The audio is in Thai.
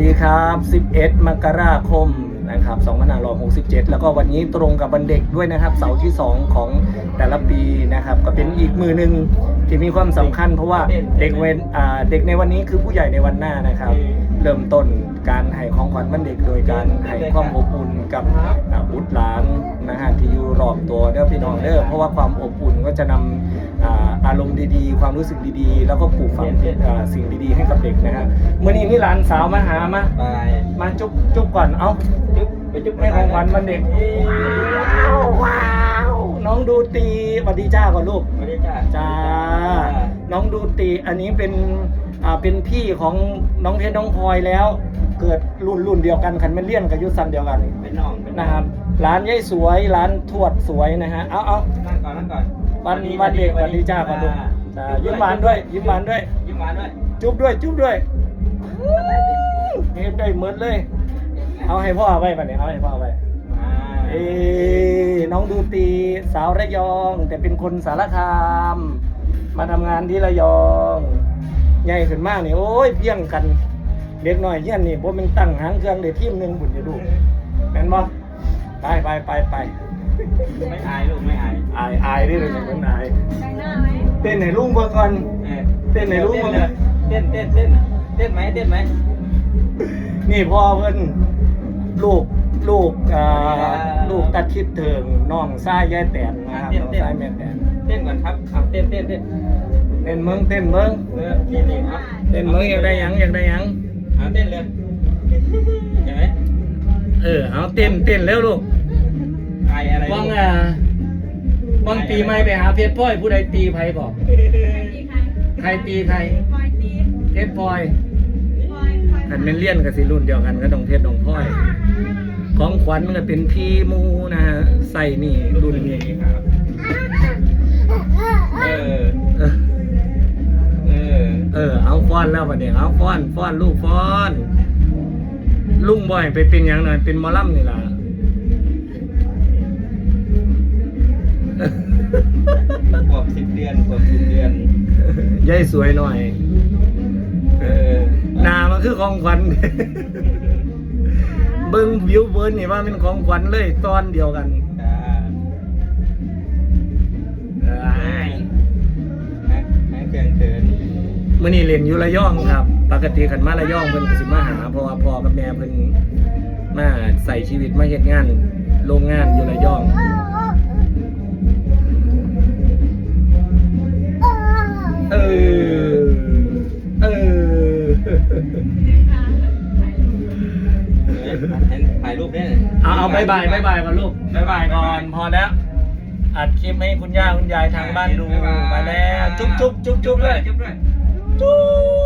ดีครับ 11 มกราคมนะครับ2567 แล้วก็วันนี้ตรงกับวันเด็กด้วยนะครับ เสาร์ที่ 2 ของแต่ละปีนะครับ ก็เป็นอีกมือหนึ่งที่มีความสำคัญ เพราะว่าเด็กเวนเด็กในวันนี้คือผู้ใหญ่ในวันหน้านะครับ เริ่มต้นการให้ของขวัญวันเด็ก โดยการให้ความอบอุ่นกับบุตรหลานนะฮะที่อยู่รอบตัวเด้อพี่น้องเด้อเพราะว่าความอบอุ่นก็จะนำ อ่าอารมณ์ดีๆ ความรู้สึกดีๆ แล้วก็ปลูกฝังอ่าสิ่งดีๆ ให้กับเด็กนะฮะเมื่อนี้นี่หลานสาวมาหามา ไปมาจุ๊บจุ๊บก่อน เอ้าจุ๊บไปจุ๊บให้ของขวัญวันเด็กว้าวว้าวน้องดูตีสวัสดีจ้าก่อนลูกไม่ได้จ้าจ้า น้องดูตีอันนี้เป็นอ่าเป็นพี่ของน้องเพชรน้องพลอยแล้ว เกิดรุ่นรุ่นเดียวกันคันไม่เลี่ยนกับยุทธสันเดียวกันเป็นน้องเป็นองนะครับ ร้านยายสวยร้านทวดสวยนะฮะ เอาเอานั่งก่อนนั่งก่อน วันวันเด็กวันดีจ้าก่อนลูกจ้ายิ้มหวานด้วย ยิ้มหวานด้วย ยิ้มหวานด้วย จุ๊บด้วย จุ๊บด้วยเฮ็ดได้เหมือนเลย เอาให้พ่อไว้ป่ะเนี่ยเอาให้พ่อไว้อ่าเอ้น้องดูตีสาวระยอง แต่เป็นคนสารคาม มาทำงานที่ระยองใหญ่ขึ้นมากนี่โอ้ยเพียงกันเด็กหน่อยเยี่ยนนี่ผมเป็นตั้งหางเครื่องเด็ทีมหนึ่งบุญจะดูแม่นบ่ไปไปไปไป ไม่อายลูกไม่อายอายอายนี่เลยเหมือนอายแต่งหน้าไหมเต้นให้ลุงเบิ่งก่อนเออเต้นไหนลูกมึงเต้นเต้นเต้นเต้นไหมเต้นไหมนี่พ่อเพิ่นลูกลูกอ่าลูกตัดคลิปถึงน้องซ้ายยายแตนนะครับน้องซ้ายแม่แตนเต้นก่อนครับเอาเต้นเต้นเต้นเต้นเมืองเต้นเมืองเออนี่นี่ครับเต้นเมืองอยากได้หยังอยากได้หยังเอาเต้นเลยเห็นไหมเออเอาเต้นเต้นแล้วลูก อายอะไรวังอะวังปีใหม่ไปหาเพชรพลอยผู้ใดตีไผก่อนตีใครใครตีใครปล่อยตีเพชรพลอยปล่อยปล่อยคันเป็นเลี่ยนกับสิรุ่นเดียวกันก็ต้องเพชรต้องพลอย ของขวัญมันก็เป็นพี่มูนะฮะใส่นี่รุ่นนี้ครับเออเออเออเออเอาฟ้อนแล้ววันนี้เอาฟ้อนฟ้อนลูกฟ้อน ลุงบ่อยไปเป็นอย่างหน่อยเป็นหมอลำนี่ล่ะ อนขวบสิบเดือน ยายสวยหน่อย เออหนามันคือของขวัญ เบิ้งวิวเบิร์นนี่ว่าเป็นของขวัญเลยตอนเดียวกันจ้าอ้ายให้ให้เครื่องเถินมื่อนี้เรียนอยู่ระยองครับ ปกติขันมาระยองเพิ่นก็สิมาหาเพราะว่าพ่อกับแม่เพิ่นมาใส่ชีวิตมาเฮ็ดงาน โรงงานอยู่ระยอง ถ่ายรูปเนี่ยเอาเอาบายบายบายบายก่อนลูกบายบายก่อนพอแล้ว อัดคลิปให้คุณย่าคุณยายทางบ้านดูมาแล้ว จุ๊บจุ๊บจุ๊บจุ๊บเลยจุ๊บด้วยจุ๊บ